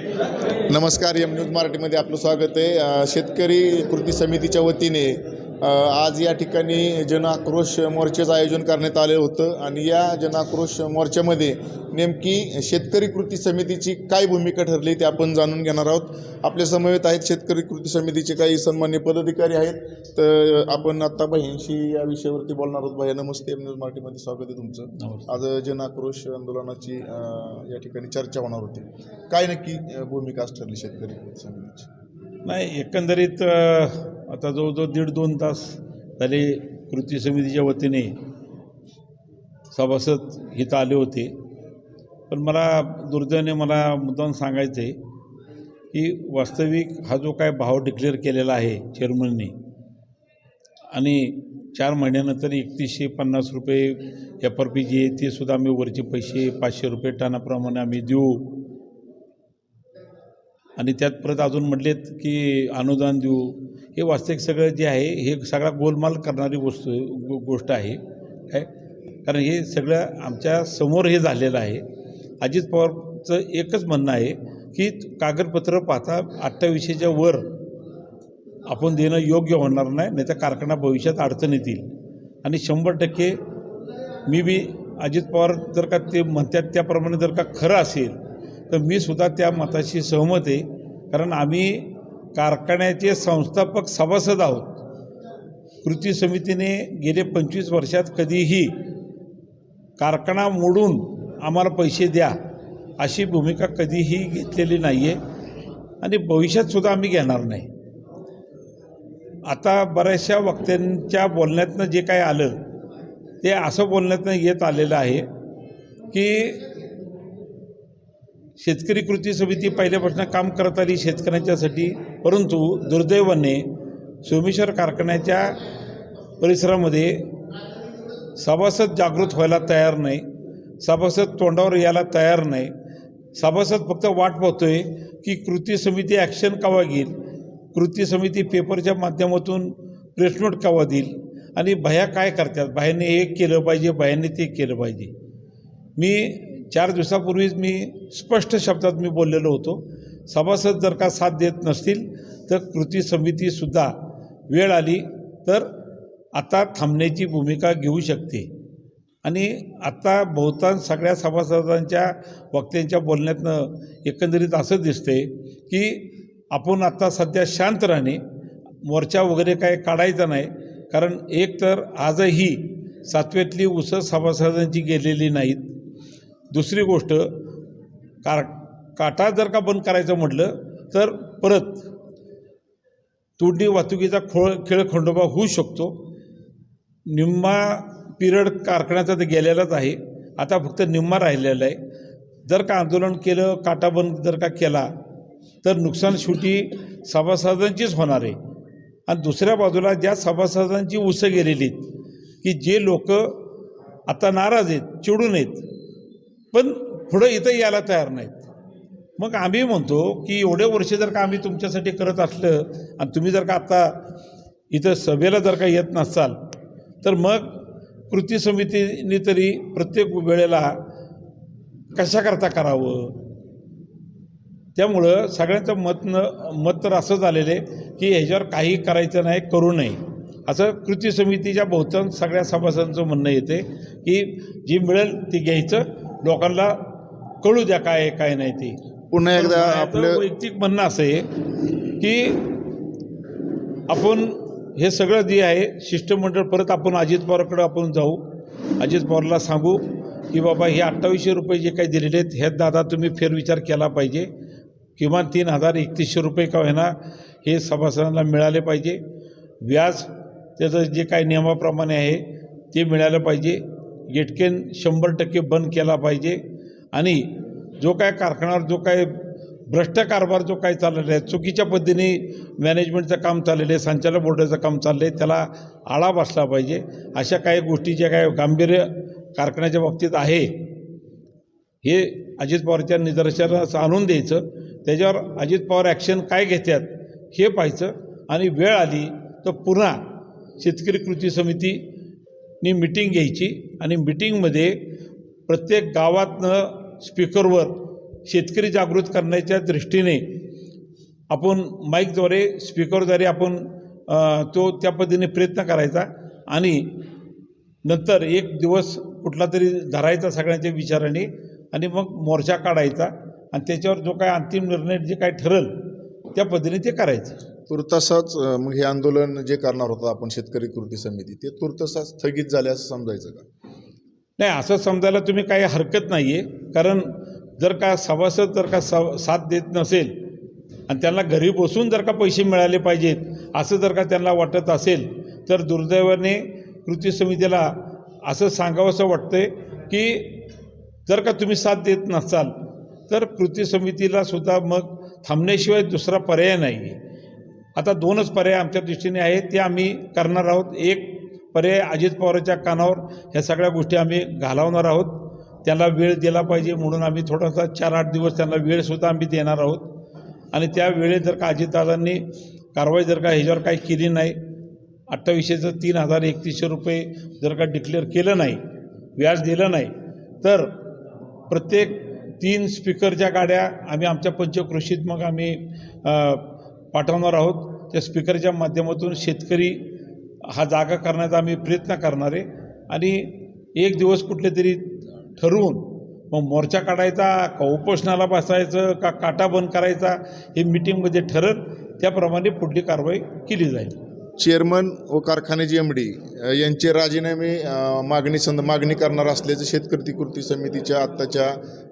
नमस्कार M news मराठीमध्ये आपलं स्वागत आहे. शेतकरी कृती समितीच्या वतीने आज या ठिकाणी जन आक्रोश मोर्चाचं आयोजन करण्यात आलं होतं आणि या जन आक्रोश मोर्चामध्ये नेमकी शेतकरी कृती समितीची काय भूमिका ठरली ते आपण जाणून घेणार आहोत. आपल्या समवेत आहेत शेतकरी कृती समितीचे काही सन्मान्य पदाधिकारी आहेत. तर आपण आत्ता बहीणशी या विषयावरती बोलणार आहोत. भैया नमस्ते. न्यूज मराठीमध्ये स्वागत आहे तुमचं. आज जन आक्रोश आंदोलनाची या ठिकाणी चर्चा होणार होती. काय नक्की भूमिका ठरली शेतकरी कृती समितीची? नाही एकंदरीत आता जवळजवळ दीड दोन तास झाले कृती समितीच्या वतीने सभासद इथं आले होते. पण मला दुर्दैवाने मला मुद्दाम सांगायचं आहे की वास्तविक हा जो काय भाव डिक्लेअर केलेला आहे चेअरमननी आणि चार महिन्यानंतर एकतीसशे पन्नास रुपये एफ आर पी जी आहे ते सुद्धा आम्ही वरचे पैसे पाचशे रुपये टनाप्रमाणे आम्ही देऊ. आणि त्यात परत अजून म्हटलेत की अनुदान देऊ. हे वास्तविक सगळं जे आहे हे सगळा गोलमाल करणारी वस्तू गो गोष्ट आहे. काय? कारण हे सगळं आमच्यासमोर हे झालेलं आहे. अजित पवारचं एकच म्हणणं आहे की कागदपत्र पाहता अठ्ठावीसशेच्या वर आपण देणं योग्य होणार नाही नाही तर कारखाना भविष्यात अडचण येतील. आणि शंभर टक्के मी बी अजित पवार जर का ते म्हणतात त्याप्रमाणे जर का खरं असेल तर मी सुद्धा त्या मताशी सहमत आहे. कारण आम्ही कारखान्याचे संस्थापक सभासद आहोत. कृती समितीने गेले पंचवीस वर्षात कधीही कारखाना मोडून आम्हाला पैसे द्या अशी भूमिका कधीही घेतलेली नाही आहे आणि भविष्यातसुद्धा आम्ही घेणार नाही. आता बऱ्याचशा वक्त्यांच्या बोलण्यातनं जे काय आलं ते असं बोलण्यातनं येत आलेलं आहे की शेतकरी कृती समिती पहिल्यापासून काम करत आली शेतकऱ्यांच्यासाठी परंतु दुर्दैवाने सोमेश्वर कारखान्याच्या परिसरामध्ये सभासद जागृत व्हायला तयार नाही सभासद तोंडावर यायला तयार नाही. सभासद फक्त वाट पाहतोय की कृती समिती ॲक्शन केव्हा घेईल? कृती समिती पेपरच्या माध्यमातून प्रेसनोट केव्हा देईल? आणि भया काय करतात? बाह्याने हे केलं पाहिजे बाह्याने ते केलं पाहिजे. मी चार दिवसापूर्वीच मी स्पष्ट शब्दात मी बोललेलो होतो. सभासद जर का साथ देत नसतील तर कृती समितीसुद्धा वेळ आली तर आता थांबण्याची भूमिका घेऊ शकते. आणि आत्ता बहुतांश सगळ्या सभासदांच्या वक्त्यांच्या बोलण्यातनं एकंदरीत असं दिसतंय की आपण आत्ता सध्या शांत राहणे मोर्चा वगैरे काय काढायचा नाही कारण एक तर आजही सातव्यातली उसं सभासदांची गेलेली नाहीत. दुसरी गोष्ट कार काटा जर का बंद करायचं म्हटलं तर परत तोंडी वाहतुकीचा खोळ खेळ खंडोबा होऊ शकतो. निम्मा पिरियड कारखान्याचा तर गेलेलाच आहे. आता फक्त निम्मा राहिलेला आहे. जर का आंदोलन केलं काटा बंद जर का केला तर नुकसान शेवटी सभासदांचीच होणार आहे. आणि दुसऱ्या बाजूला ज्या सभासदांची उसं गेलेली आहेत की जे लोक आता नाराज आहेत चिडून आहेत पण पुढं इथं यायला तयार नाहीत. मग आम्ही म्हणतो की एवढे वर्ष जर का आम्ही तुमच्यासाठी करत असलं आणि तुम्ही जर का आत्ता इथं सभेला जर का येत नसाल तर मग कृती समितीने तरी प्रत्येक वेळेला कशाकरता करावं? त्यामुळं सगळ्यांचं मत न मत तर असं झालेलं आहे की ह्याच्यावर काही करायचं नाही करू नये. असं कृती समितीच्या बहुतांश सगळ्या सभासदांचं म्हणणं येते की जी मिळेल ती घ्यायचं लोकांना कळू द्या काय आहे काय नाही ते. पुन्हा एकदा आपलं वैयक्तिक म्हणणं असं आहे की आपण हे सगळं जे आहे शिष्टमंडळ परत आपण अजित पवारकडे आपण जाऊ. अजित पवारला सांगू की बाबा हे अठ्ठावीसशे रुपये जे काही दिलेले आहेत ह्यात दादा तुम्ही फेरविचार केला पाहिजे. किमान तीन हजार एकतीसशे रुपये का होईना हे सभासदांना मिळाले पाहिजे. व्याज त्याचं जे काही नियमाप्रमाणे आहे ते मिळालं पाहिजे. गेटकेन शंभर टक्के बंद केला पाहिजे. आणि जो काय कारखान्यावर जो काय भ्रष्ट कारभार जो काय चाललेला आहे चुकीच्या पद्धतीने मॅनेजमेंटचं काम चाललेलं आहे संचालक बोर्डाचं काम चाललं आहे त्याला आळा बसला पाहिजे. अशा काही गोष्टी ज्या काय गांभीर्य कारखान्याच्या बाबतीत आहे हे अजित पवारच्या निदर्शनास आणून द्यायचं. त्याच्यावर अजित पवार ॲक्शन काय घेतात हे पाहायचं. आणि वेळ आली तर पुन्हा शेतकरी कृती समिती नी मिटिंग घ्यायची आणि मिटिंगमध्ये प्रत्येक गावातनं स्पीकरवर शेतकरी जागृत करण्याच्या दृष्टीने आपण माईकद्वारे स्पीकरद्वारे आपण तो त्या पद्धतीने प्रयत्न करायचा आणि नंतर एक दिवस कुठला तरी धरायचा सगळ्यांच्या विचाराने आणि मग मोर्चा काढायचा आणि त्याच्यावर जो काय अंतिम निर्णय जे काय ठरल त्या पद्धतीने ते करायचं. तुर्तासाच मग हे आंदोलन जे करणार होतं आपण शेतकरी कृती समिती ते तुर्तासाच स्थगित झाले असं समजायचं का? नाही असं समजायला तुम्ही काही हरकत नाही आहे कारण जर का सभासद जर का स साथ देत नसेल आणि त्यांना घरी बसून जर का पैसे मिळाले पाहिजेत असं जर का त्यांना वाटत असेल तर दुर्दैवाने कृती समितीला असं सांगावंसं वाटतंय की जर का तुम्ही साथ देत नसाल तर कृती समितीला सुद्धा मग थांबण्याशिवाय दुसरा पर्याय नाही आहे आता दोनच पर्याय आमच्या दृष्टीने आहेत ते आम्ही करणार आहोत. एक पर्याय अजित पवारच्या कानावर ह्या सगळ्या गोष्टी आम्ही घालवणार आहोत. त्यांना वेळ दिला पाहिजे म्हणून आम्ही थोडासा चार आठ दिवस त्यांना वेळसुद्धा आम्ही देणार आहोत. आणि त्या वेळेत जर का अजितदादांनी कारवाई जर का ह्याच्यावर काही केली नाही अठ्ठावीसशेचं तीन हजार एकतीसशे रुपये जर का डिक्लेअर केलं नाही व्याज दिलं नाही तर प्रत्येक तीन स्पीकरच्या गाड्या आम्ही आमच्या पंचकृषीत मग आम्ही पाठवणार आहोत. त्या स्पीकरच्या माध्यमातून शेतकरी हा जागा करण्याचा आम्ही प्रयत्न करणार आहे. आणि एक दिवस कुठले तरी ठरवून मग मोर्चा काढायचा का उपोषणाला बसायचं का काटा बंद करायचा हे मिटिंगमध्ये ठरत त्याप्रमाणे पुढली कारवाई केली जाईल. चेअरमन व कारखान्याचे एम डी यांचे राजीनामे मागणी संद मागणी करणार असल्याचं शेतकरी कृती समितीच्या आत्ताच्या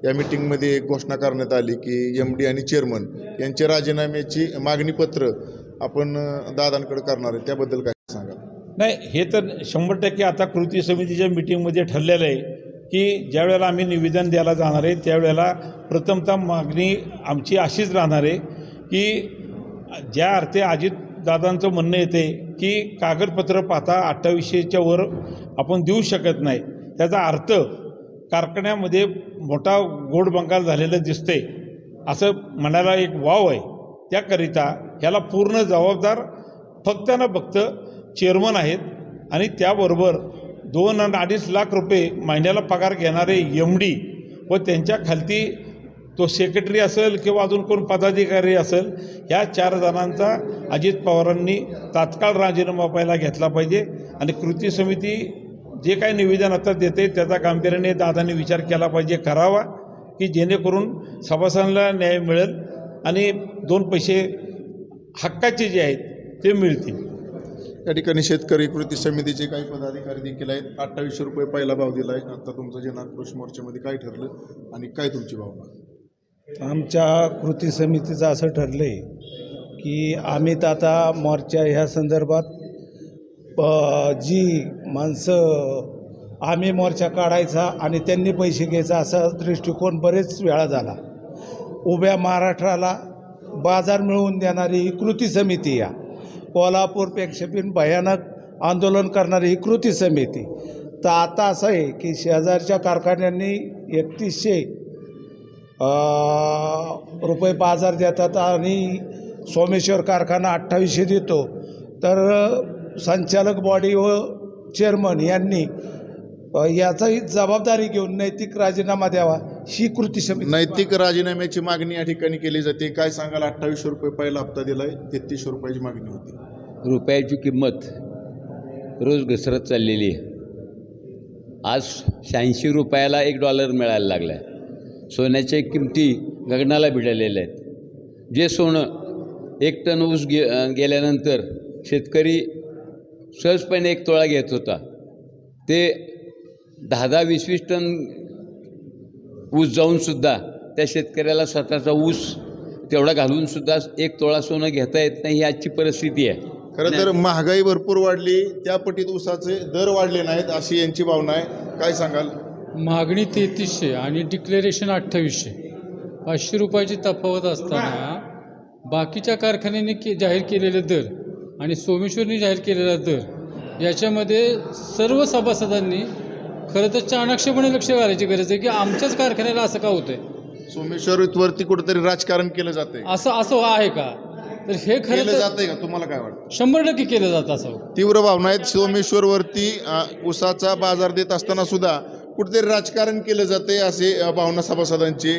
या मिटिंगमध्ये एक घोषणा करण्यात आली की एम डी आणि चेअरमन यांचे राजीनाम्याची मागणीपत्र आपण दादांकडे करणार आहे. त्याबद्दल काय सांगा नाही हे तर शंभर टक्के आता कृती समितीच्या मिटिंगमध्ये ठरलेलं आहे की ज्यावेळेला आम्ही निवेदन द्यायला जाणार आहे त्यावेळेला प्रथमतः मागणी आमची अशीच राहणार आहे की ज्या अर्थे अजित दादांचं म्हणणं येते की कागदपत्र पाहता अठ्ठावीसशेच्या वर आपण देऊ शकत नाही. त्याचा अर्थ कारखान्यामध्ये मोठा गोड बंगाल झालेलं दिसते असं म्हणायला एक वाव आहे. त्याकरिता ह्याला पूर्ण जबाबदार फक्त ना फक्त चेअरमन आहेत आणि त्याबरोबर दोन आणि अडीच लाख रुपये महिन्याला पगार घेणारे एम डी व त्यांच्या खालती तो सेक्रेटरी असेल किंवा अजून कोण पदाधिकारी असेल ह्या चार जणांचा अजित पवारांनी तात्काळ राजीनामा पहिला घेतला पाहिजे. आणि कृती समिती जे काही निवेदन आता देते त्याचा गांभीर्याने दादांनी विचार केला पाहिजे करावा की जेणेकरून सभासदांना न्याय मिळेल आणि दोन पैसे हक्काचे जे आहेत ते मिळतील. या ठिकाणी शेतकरी कृती समितीचे काही पदाधिकारी देखील आहेत. अठ्ठावीसशे रुपये पहिला भाव दिला आहे आता तुमचं जे नागपूर मोर्चामध्ये काय ठरलं आणि काय तुमची भावना? आमच्या कृती समितीचं असं ठरलं आहे की आम्ही तर आता मोर्चा ह्या संदर्भात जी माणसं आम्ही मोर्चा काढायचा आणि त्यांनी पैसे घ्यायचा असा दृष्टिकोन बरेच वेळा झाला. उभ्या महाराष्ट्राला बाजार मिळवून देणारी ही कृती समिती या. कोल्हापूरपेक्षा पण भयानक आंदोलन करणारी ही कृती समिती. तर आता असं आहे की शेजारच्या कारखान्यांनी एकतीसशे अ, रुपये बाजार देतात आणि सोमेश्वर कारखाना अठ्ठावीसशे देतो. तर संचालक बॉडी व चेअरमन यांनी याचाही जबाबदारी घेऊन नैतिक राजीनामा द्यावा ही कृती समिती नैतिक राजीनाम्याची मागणी या ठिकाणी केली जाते. काय सांगाल? अठ्ठावीसशे रुपये पहिला हप्ता दिलाय तेहतीसशे रुपयाची मागणी होती. रुपयाची किंमत रोज घसरत चाललेली आहे. आज शहाऐंशी रुपयाला एक डॉलर मिळायला लागला आहे सोन्याच्या किमती गगनाला भिडलेल्या आहेत. जे सोनं एक टन ऊस गे गेल्यानंतर शेतकरी सहजपणे एक तोळा घेत होता ते दहा दहा वीस वीस टन ऊस जाऊनसुद्धा त्या शेतकऱ्याला स्वतःचा ऊस तेवढा घालूनसुद्धा एक तोळा सोनं घेता येत नाही ही आजची परिस्थिती आहे. खरं तर महागाई भरपूर वाढली त्या पटीत ऊसाचे दर वाढले नाहीत अशी यांची भावना आहे. काय सांगाल? मागणी तेहतीसशे आणि डिक्लेरेशन अठ्ठावीसशे. पाचशे रुपयाची तफावत असताना बाकीच्या कारखान्यांनी के जाहीर केलेले दर आणि सोमेश्वरनी जाहीर केलेला दर याच्यामध्ये सर्व सभासदांनी खरं तर चाणाक्षपणे लक्ष घालायची गरज आहे की आमच्याच कारखान्याला असं का होतंय? सोमेश्वर वरती कुठेतरी राजकारण केलं जातंय. असं असं आहे का? तर हे खरं केलं तर जातंय का? तुम्हाला काय वाटतं? शंभर टक्के केलं जातं असं. तीव्र भावना आहेत. सोमेश्वर वरती ऊसाचा बाजार देत असताना सुद्धा कुठेतरी राजकारण केलं जाते असे भावना सभासदांची.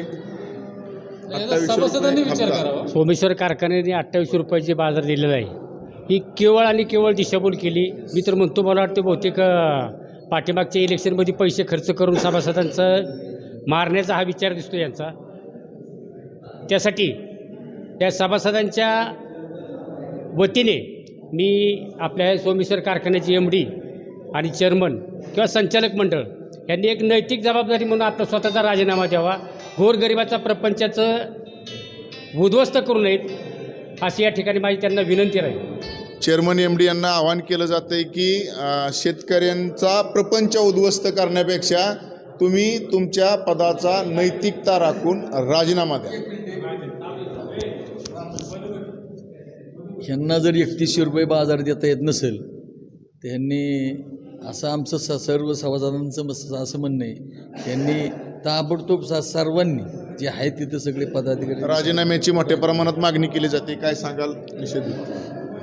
सभासदांनी विचार. करावा. सोमेश्वर कारखान्याने अठ्ठावीसशे रुपयाचे बाजार दिलेला आहे. ही केवळ आणि केवळ दिशाभूल केली. मी तर म्हणतो मला वाटतं बहुतेक पाठीमागच्या इलेक्शनमध्ये पैसे खर्च करून सभासदांचं मारण्याचा हा विचार दिसतो यांचा. त्यासाठी त्या सभासदांच्या वतीने मी आपल्या सोमेश्वर कारखान्याचे एम डी आणि चेअरमन किंवा संचालक मंडळ यांनी एक नैतिक जबाबदारी म्हणून आपला स्वतःचा राजीनामा द्यावा. गोरगरिबाचा प्रपंचाचं उद्ध्वस्त करू नयेत अशी या ठिकाणी माझी त्यांना विनंती राहील. चेअरमन एम डी यांना आवाहन केलं जातं आहे की शेतकऱ्यांचा प्रपंच उद्ध्वस्त करण्यापेक्षा तुम्ही तुमच्या पदाचा नैतिकता राखून राजीनामा द्या. ह्यांना जर एकतीसशे रुपये बाजार देता येत नसेल तर ह्यांनी असं आमचं स सर्व सभासदांचं मस- असं म्हणणं आहे. त्यांनी ताबडतोब सा सर्वांनी जे आहेत तिथं सगळे पदाधिकारी राजीनाम्याची मोठ्या प्रमाणात मागणी केली जाते. काय सांगाल निषेध?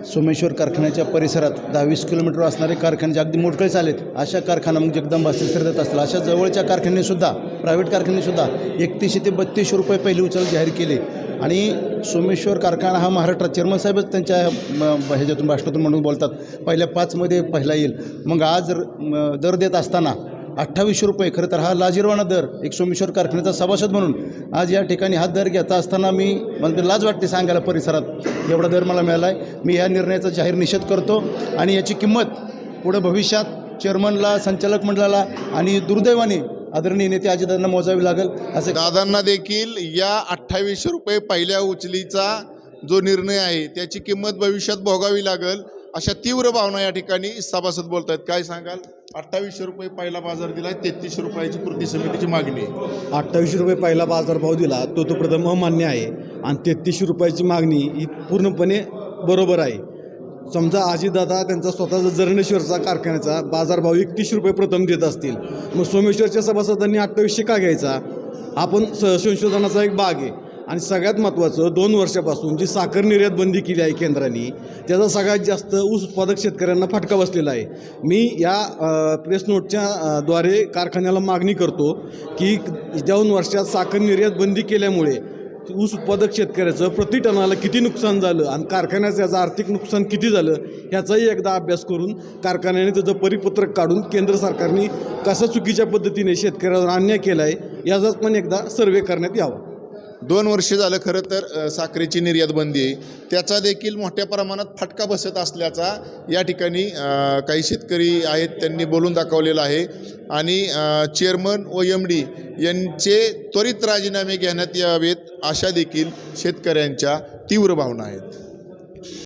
सोमेश्वर कारखान्याच्या परिसरात दहा वीस किलोमीटर असणारे कारखाने अगदी मोठे चालेत अशा कारखाना मग जगदंबा असतील श्रीदत्त असतील. अशा जवळच्या कारखान्यासुद्धा प्रायव्हेट कारखान्यासुद्धा एकतीसशे ते बत्तीसशे रुपये पहिली उचल जाहीर केले. आणि सोमेश्वर कारखाना हा महाराष्ट्रात चेअरमन साहेबच त्यांच्या ह्याच्यातून भाषणातून म्हणून बोलतात. पहिल्या पाचमध्ये पहिला येईल. मग आज दर देत असताना अठ्ठावीसशे रुपये. खरं तर हा लाजीरवाणा दर एक सोमेश्वर कारखान्याचा सभासद म्हणून. आज या ठिकाणी हा दर घेता असताना मी मला लाज वाटते सांगायला परिसरात. एवढा दर मला मिळाला आहे मी या निर्णयाचा जाहीर निषेध करतो आणि याची किंमत पुढं भविष्यात चेअरमनला संचालक मंडळाला आणि दुर्दैवाने आदरणीय नेते अजितदादांना मोजावी लागेल. असं दादांना देखील या अठ्ठावीसशे रुपये पहिल्या उचलीचा जो निर्णय आहे त्याची किंमत भविष्यात भोगावी लागेल अशा तीव्र भावना या ठिकाणी सभासद बोलत आहेत काय सांगाल? अठ्ठावीसशे रुपये पहिला बाजार दिला तेहतीसशे रुपयाची कृती समितीची मागणी आहे. अठ्ठावीसशे रुपये पहिला बाजारभाव दिला तो तो प्रथम अमान्य आहे. आणि तेहतीसशे रुपयाची मागणी ही पूर्णपणे बरोबर आहे. समजा आजीदादा त्यांचा स्वतःचा जरणेश्वरचा कारखान्याचा बाजारभाव एकतीसशे रुपये प्रथम देत असतील. मग सोमेश्वरच्या सभासदांनी अठ्ठावीसशे का घ्यायचा? आपण स संशोधनाचा एक भाग आहे. आणि सगळ्यात महत्त्वाचं दोन वर्षापासून जी साखर निर्यात बंदी केली आहे केंद्राने त्याचा सगळ्यात जास्त ऊस उत्पादक शेतकऱ्यांना फटका बसलेला आहे. मी या प्रेस नोटच्या द्वारे कारखान्याला मागणी करतो की दोन वर्षात साखर निर्यात बंदी केल्यामुळे ऊस उत्पादक शेतकऱ्याचं प्रति टनाला किती नुकसान झालं आणि कारखान्याचं याचं आर्थिक नुकसान किती झालं ह्याचाही एकदा अभ्यास करून कारखान्याने त्याचं परिपत्रक काढून केंद्र सरकारने कसा चुकीच्या पद्धतीने शेतकऱ्यावर अन्याय केला आहे याचाच पण एकदा सर्वे करण्यात यावा. दोन वर्ष झालं खरं तर साखरेची निर्यात बंदी आहे. त्याचा देखील मोठ्या प्रमाणात फटका बसत असल्याचा या ठिकाणी काही शेतकरी आहेत त्यांनी बोलून दाखवलेला आहे. आणि चेअरमन व एम डी यांचे त्वरित राजीनामे घेण्यात यावेत अशा देखील शेतकऱ्यांच्या तीव्र भावना आहेत.